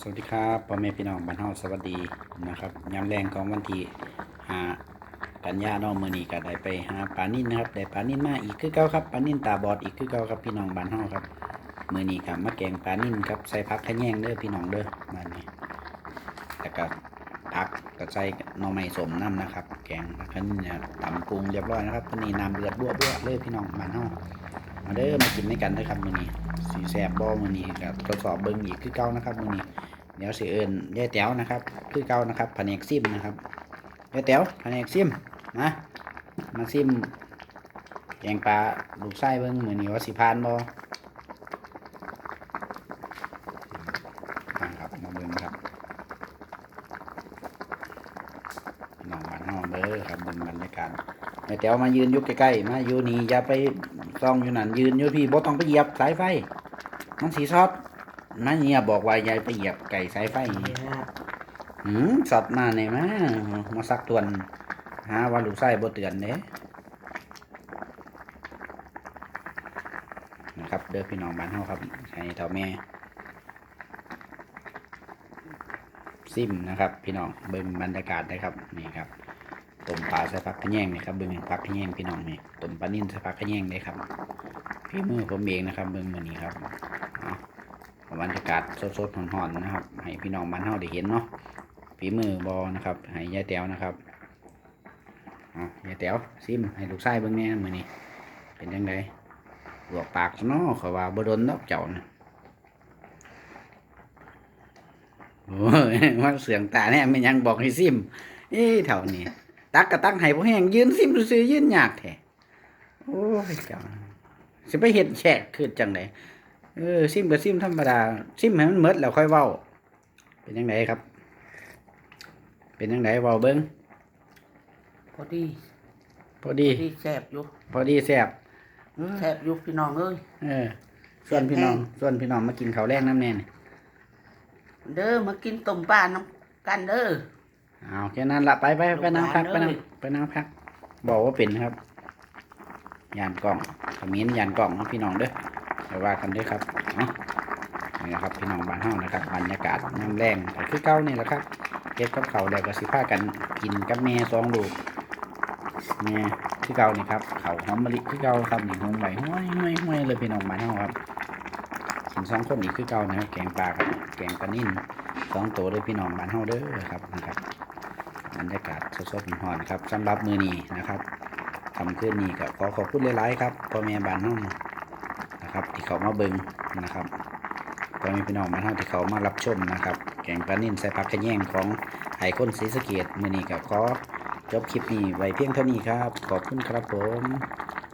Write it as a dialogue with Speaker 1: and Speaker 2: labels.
Speaker 1: สวัสดีครับพ่อแม่พี่น้องบ้านเฮาสวัสดีนะครับยามแรงของวันที่หากันยาเนอกมือนี้ก็ได้ไปหาปลานิ่นนะครับได้ปลานิ่นมาอีกคือเก่าครับปลานิ่นตาบอดอีกคือเก่าครับพี่น้องบ้านเฮาครับมือนี้ครับมาแกงปลานิ่นครับใส่ผักขะแยงเด้อพี่น้องเด้อบ้านนี้แล้วก็ผักก็ใส่หน่อไม้สมน้ำนะครับ แกงผักขะแยงเนี่ยตำปรุงเรียบร้อยนะครับตอนนี้น้ำเดือดบัวบัวๆเลยพี่น้องบ้านเฮา มาเด้อมากินด้วยกันเด้อครับมือนี้สีแสบบ่มือนี้ก็ทดสอบเบิ่งอีกคือเก่านะครับมือนี้เดี๋ยวสิเอิญยายแต๋วนะครับ คือเก่านะครับแผนกซิมนะครับยายแต๋วแผนกซิมนะมาซิมแกงปลาลูกไส้เบิ้งมือนี้ว่าสิพานบ่ครับมาเบิ้งครับน้องบ้านเฮาเด้อครับเบิ้งบรรยากาศยายแต๋วมายืนอยู่ใกล้ๆมาอยู่นี่อย่าไป ซ่องอยู่นั่นยืนอยู่พี่บ่ต้องไปเหยียบสายไฟ มันสีซอดมาเนี่ยบอกว่ายายไปเหยียบไก่สายไฟนี่หืมสดมาเนี่ยมามาสักตวนหาว่าลูกไส้บ่เตือนเด้นะครับเด้อพี่น้องบ้านเฮาครับให้เท่าแม่ซิมนะครับ พี่น้องเบิ่งบรรยากาศนะครับนี่ครับ ต้มปลาใส่ผักขะแยงนี่ครับเบิ่งผักขะแยงพี่น้องนี่ต้มปลานิ่นใส่ผักขะแยงเลยครับพี่มือผมเองนะครับ เบิ่งมื้อนี้ครับบรรยากาศสดๆร้อนๆนะครับ ให้พี่น้องบ้านเฮาได้เห็นเนาะฝีมือบอนะครับให้ยายแต๋วนะครับอะยายแต๋วซิมให้ลูกชายเบิ่งแหน่มือนี้เป็นยังไงลวกปากเนาะเขาว่าบดนดอกเจ้านะโอ้ยว่าเสียงตาเนี่ยมันยังบอกให้ซิม เอ้เท่านี้ ตักกะตักให้บ่แห้งยืนซิมซื่อๆยืนยากแท้โอ้ยเจ้าสิไปเฮ็ดแฉกคือจังไดเออซิมก็ซิมธรรมดาซิมให้มันหมดแล้วค่อยเว้า เป็นยังไงครับ เป็นยังไงเว้าเบิ้ง
Speaker 2: พอดี
Speaker 1: พอดี
Speaker 2: พอดีแสบอยู่
Speaker 1: พอดีแซ่บเออ
Speaker 2: แสบอยู่พี่น้องเอ้ย
Speaker 1: เออส่วนพี่น้องส่วนพี่น้องมากินข้าวแรงน้ำแน่น
Speaker 2: เด้อมากินต้มปลาน้ำกันเด้อ
Speaker 1: เอาแค่นั้นละไปไปไปนั่งพักไปนั่ง
Speaker 2: ลูกหลานเอ้ย
Speaker 1: ไปนั่งพัก บอกว่าเป็นครับ ยานกล่องขมิ้นยานกล่องนะพี่น้องเด้อเดี๋ยวว่ากันเด้อครับเนาะนี่นะครับพี่น้องบ้านเฮานะครับบรรยากาศน้ำแรงก็คือเก่านี่แหละครับเก็บกับเขาวแล้วก็สิพากันกินกับแม่สองลูกแม่คือเก่านี่ครับเขาวหอมมะลิคือเก่าครับนี่หงไหวห้วยห้วยห้วยเลยพี่น้องบ้านเฮาครับกินสองคนอีกคือเก่านะครับแกงปลากับแกงปลานิ่นสองตัวเลยพี่น้องบ้านเฮาเด้อครับนะครับ บรรยากาศสดๆร้อนๆครับสำหรับมือนี้นะครับทำขึ้นนี้ก็ขอขอบคุณหลายๆครับพ่อแม่บ้านเฮานะครับที่เขามาเบิ่งนะครับพ่อแม่พี่น้องบ้านเฮาที่เขามารับชมนะครับแกงปลานิ่นใส่ผักกระแยงของไอ้คนศรีสะเกดมือนี้ก็ขอจบคลิปนี้ไว้เพียงเท่านี้ครับ ขอบคุณครับผม